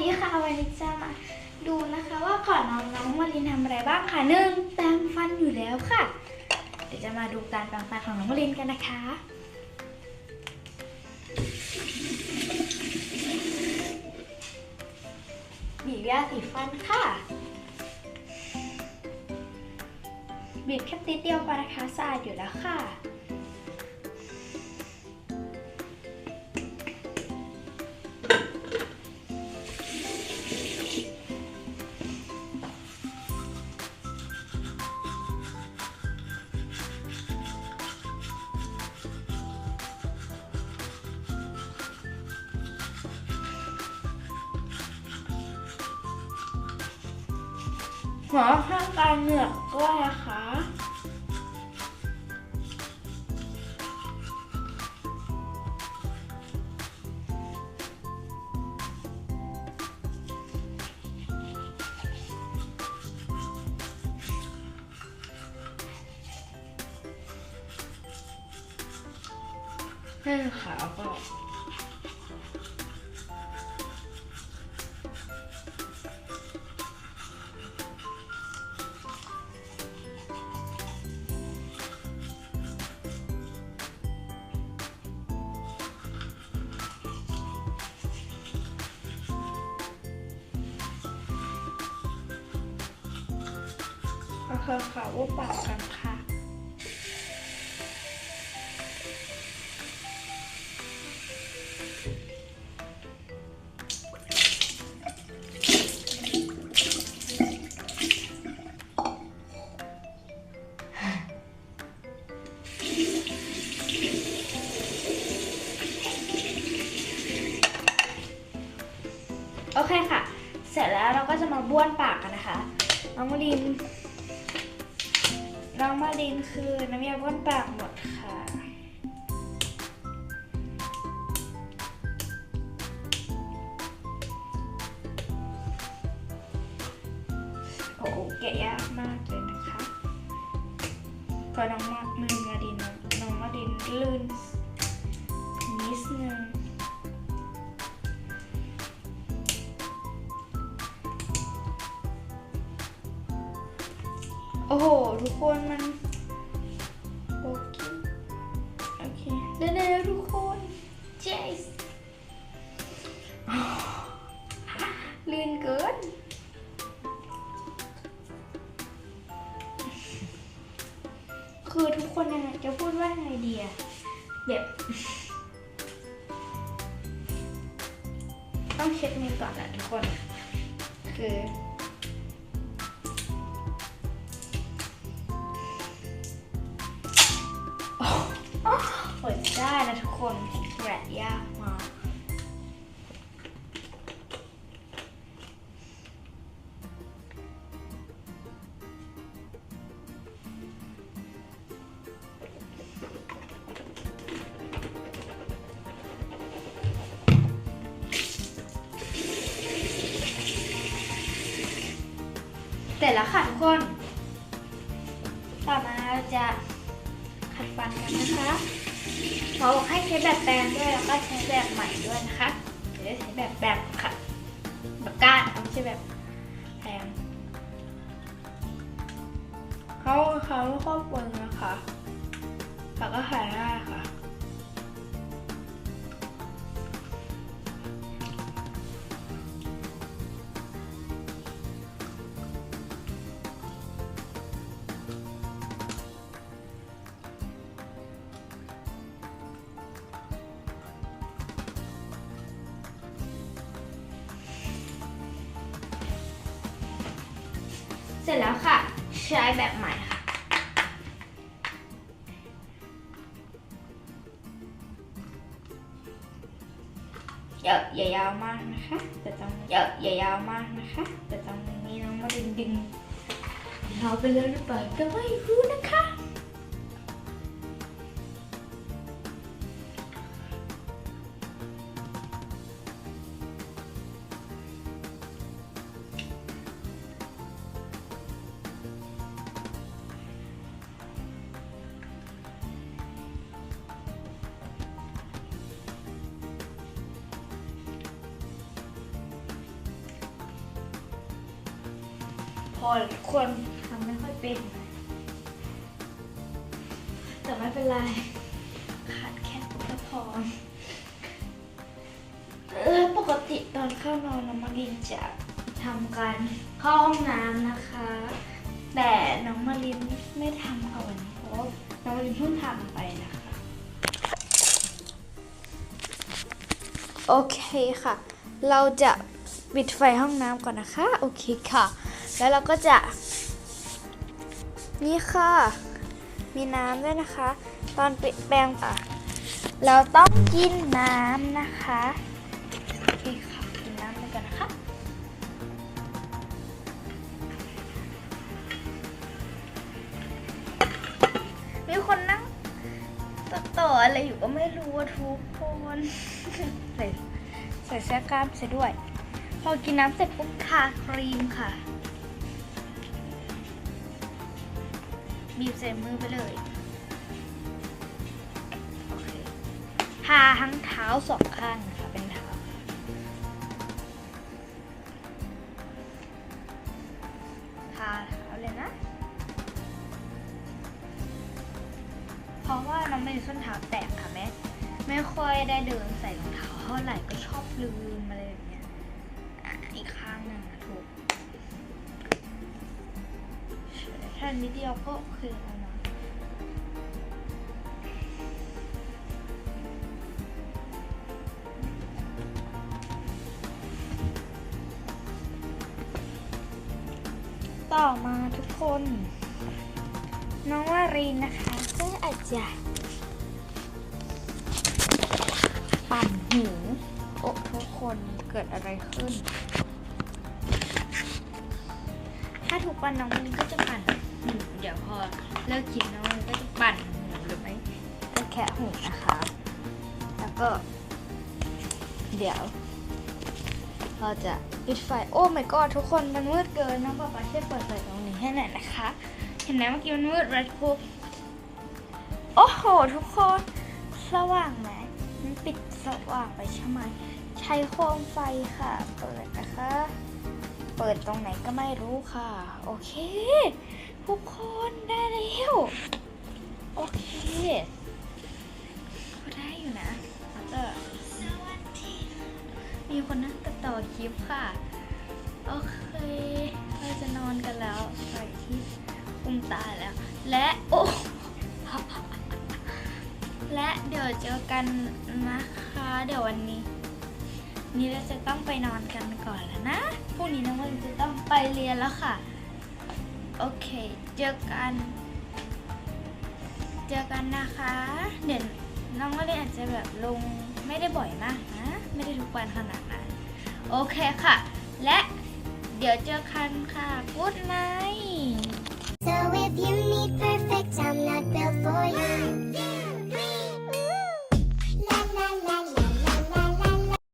ดีค่ะวันนี้จะมาดูนะคะว่าก่อนนอนน้องมารินทำอะไรบ้างค่ะหนึ่งแปรงฟันอยู่แล้วค่ะ เดี๋ยวจะมาดูการแปรงฟันของน้องมารินกันนะคะบีบยาสีฟันค่ะบีบแค่ติดเดียวพอนะคะสะอาดอยู่แล้วค่ะ หมอห้ามการเหงือกด้วยนะคะให้ขาก็ ก็คือขาวุบปากกันค่ะ โอเคค่ะ เสร็จแล้วเราก็จะมาบ้วนปากกันนะคะ น้องมาริ น้องมาลินคือน้ำยาบ้วนปากหมดค่ะ โอ้โหแกะยากมากเลยนะคะพอน้องมามือมาดินน้องมาดินลื่น โอ้โห ทุกคนมันโอเคโอเคเร็วๆทุกคนเจสลื่นเกินคือทุกคนยังไงจะพูดว่าไงดีอะแบบต้องเช็ดมือก่อนอะทุกคน คือ คนแกะยากมากเสร็จแล้วค่ะทุกคน ต่อมาเราจะขัดฟันกันนะคะ เขาบอกให้ใช้แบบแปลงด้วยแล้วก็ใช้แบบใหม่ด้วยนะคะเดี๋ยวใช้แบบแบบค่ะแบบก้านไม่ใช่แบบแปลงเขาเขาไม่ครอบคลุมนะคะแต่ก็ขายได้ค่ะ ร็จแล้วค่ะ ใช้แบบใหม่ค่ะ เยอะอย่ายาวมากนะคะแต่ตรงเยอะอย่ายาวมากนะคะแต่ตรงนี้น้องมาดึงดึงเราไปเลยหรือเปล่าก็ไม่รู้นะคะ พอคนทำไม่ค่อยเป็น แต่ไม่เป็นไร ขาดแค่พุทธพรเออปกติตอนเข้านอนน้องมารินจะทำการเข้าห้องน้ำนะคะ แต่น้องมารินไม่ทำค่ะวันนี้เพราะน้องมารินเพิ่งทำไปนะคะ โอเคค่ะ เราจะปิดไฟห้องน้ำก่อนนะคะ โอเคค่ะ แล้วเราก็จะ นี่ค่ะ มีน้ำด้วยนะคะ ตอนปแปรงอะเราต้องกินน้ำนะคะโอเคค่ะกินน้ำไปก่อนนะคะมีคนนั่งต่ออะไรอยู่ก็ไม่รู้ทุกคนใส่ใส่เสื้อกล้ามเสร็จด้วย พอกินน้ำเสร็จปุ๊บทาครีมค่ะ บีบใส่มือไปเลยโอเคทาทั้งเท้าสองข้างนะคะเป็นเท้าทาเท้าเลยนะ เพราะว่าน้องไม่ส้นเท้าแตกค่ะแม่ไม่ค่อยได้เดินใส่รองเท้าเท่าไหร่ก็ชอบลืมอะไร แค่นิดเดียวก็โอเคแล้วนะต่อมาทุกคน น้องวารีนะคะ ก็อาจจะปั่นหูโอ้ทุกคนเกิดอะไรขึ้น ถ้าถูกปั่นน้องมันก็จะปั่น เดี๋ยวพอเลิกกินน้องมันก็จะปั่นหูหรือไม่ก็แค่หูนะคะ แล้วก็ เดี๋ยว เราจะปิดไฟ โอ้ my god ทุกคนมันมืดเกินน้องป๊าป๊าช่วยเปิดไฟตรงนี้ให้หน่อยนะคะ เห็นไหมเมื่อกี้มันมืดแรดคุกโอ้โห ทุกคน สว่างไหมมันปิดสว่างไปใช่ไหมใช้โคมไฟค่ะ เปิดนะคะ เปิดตรงไหนก็ไม่รู้ค่ะ โอเค ทุกคนได้แล้ว โอเคก็ได้อยู่นะแล้วก็สวัสดีมีคนนั่งตัดต่อคลิปค่ะ โอเคเราจะนอนกันแล้วใส่ที่คุมตาแล้ว และโอ้และเดี๋ยวเจอกันนะคะ เดี๋ยววันนี้ นี่เราจะต้องไปนอนกันก่อนแล้วนะพรุ่งนี้น้องวันจะต้องไปเรียนแล้วค่ะ โอเค เจอกัน เจอกันนะคะ เดี๋ยวน้องก็เลยอาจจะแบบลงไม่ได้บ่อยมากนะ ไม่ได้ทุกวันขนาดนั้น โอเคค่ะ และเดี๋ยวเจอกันค่ะ Good night So if you need perfect I'm not built for you